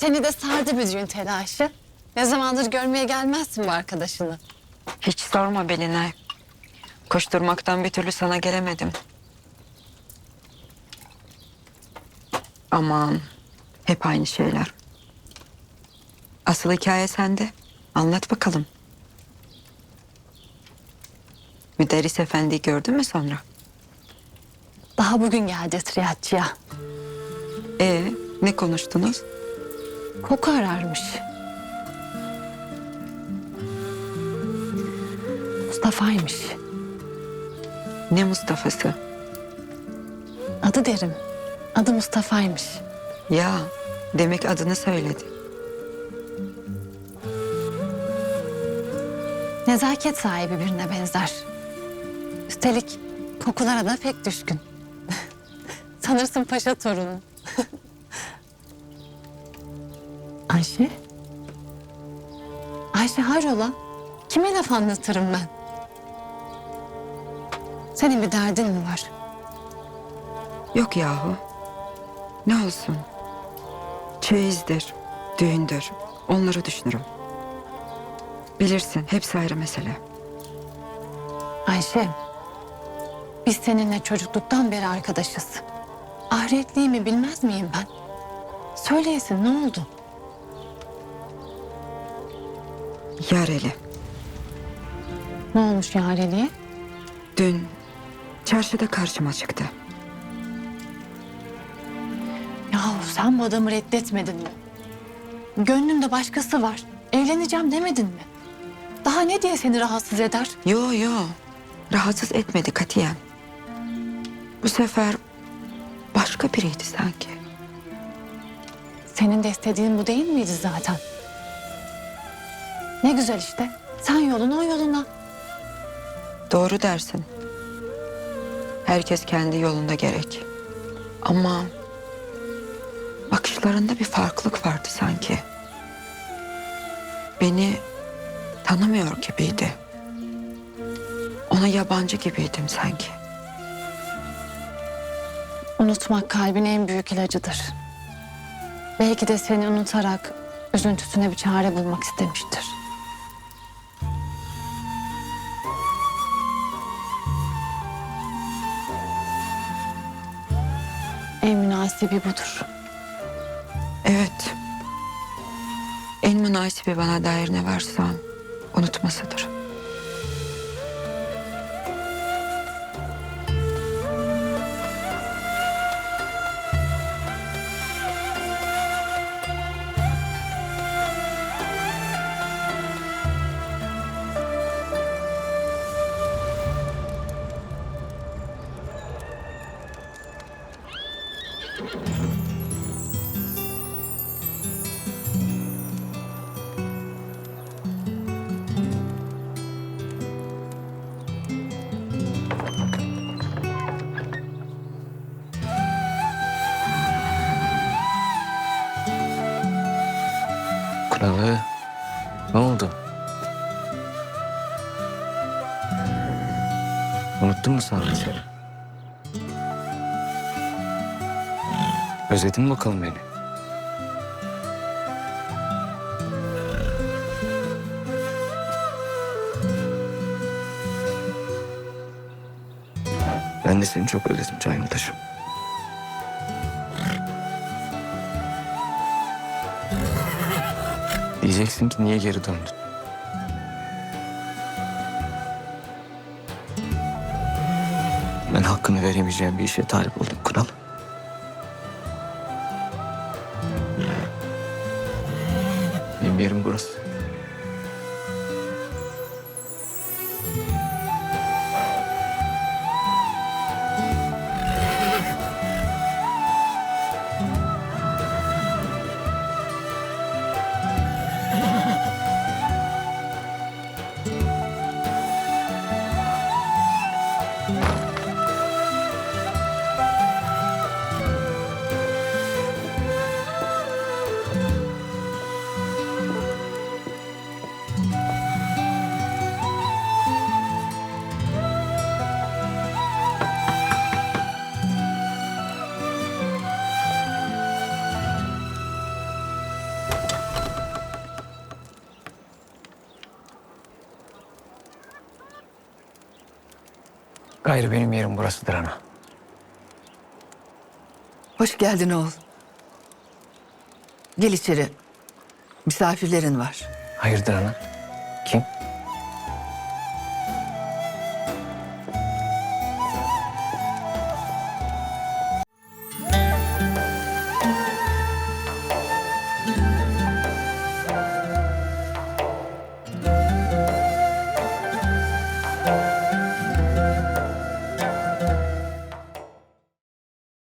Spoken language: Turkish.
Seni de sardı bir düğün telaşı. Ne zamandır görmeye gelmezsin bu arkadaşını. Hiç sorma Belinay. Koşturmaktan bir türlü sana gelemedim. Aman hep aynı şeyler. Asıl hikaye sende. Anlat bakalım. Müderris Efendi'yi gördün mü sonra? Daha bugün geldi triyatçıya. Ee, ne konuştunuz? Koku ararmış. Mustafa'ymış. Ne Mustafa'sı? Adı derim. Adı Mustafa'ymış. Ya demek adını söyledi. Nezaket sahibi birine benzer. Üstelik kokulara da pek düşkün. Sanırsın paşa torunu. Ayşe? Ayşe hayrola? Kime laf anlatırım ben? Senin bir derdin mi var? Yok yahu. Ne olsun? Çeyizdir, düğündür. Onları düşünürüm. Bilirsin hepsi ayrı mesele. Ayşe, biz seninle çocukluktan beri arkadaşız. Ahiretliğimi bilmez miyim ben? Söyleyesin ne oldu? Yareli. Ne olmuş Yareli'ye? Dün çarşıda karşıma çıktı. Yahu sen bu adamı reddetmedin mi? Gönlümde başkası var. Evleneceğim demedin mi? Daha ne diye seni rahatsız eder? Yo yo. Rahatsız etmedi katiyen. Bu sefer başka biriydi sanki. Senin de istediğin bu değil miydi zaten? Ne güzel işte. Sen yoluna o yoluna. Doğru dersin. Herkes kendi yolunda gerek. Ama bakışlarında bir farklılık vardı sanki. Beni tanımıyor gibiydi. Ona yabancı gibiydim sanki. Unutmak kalbin en büyük ilacıdır. Belki de seni unutarak üzüntüsüne bir çare bulmak istemiştir. Münasibi budur. Evet. En münasibi bana dair ne varsa unutmasıdır. Kralı. Ne oldu? Unuttun mu sadece? Özledin mi bakalım beni? Ben de seni çok özledim Can Yoldaşım. Diyeceksin ki niye geri döndün? Ben hakkını veremeyeceğim bir işe talip oldum kral. Benim yerim burası. Gayrı benim yerim burasıdır ana. Hoş geldin oğul. Gel içeri. Misafirlerin var. Hayırdır ana?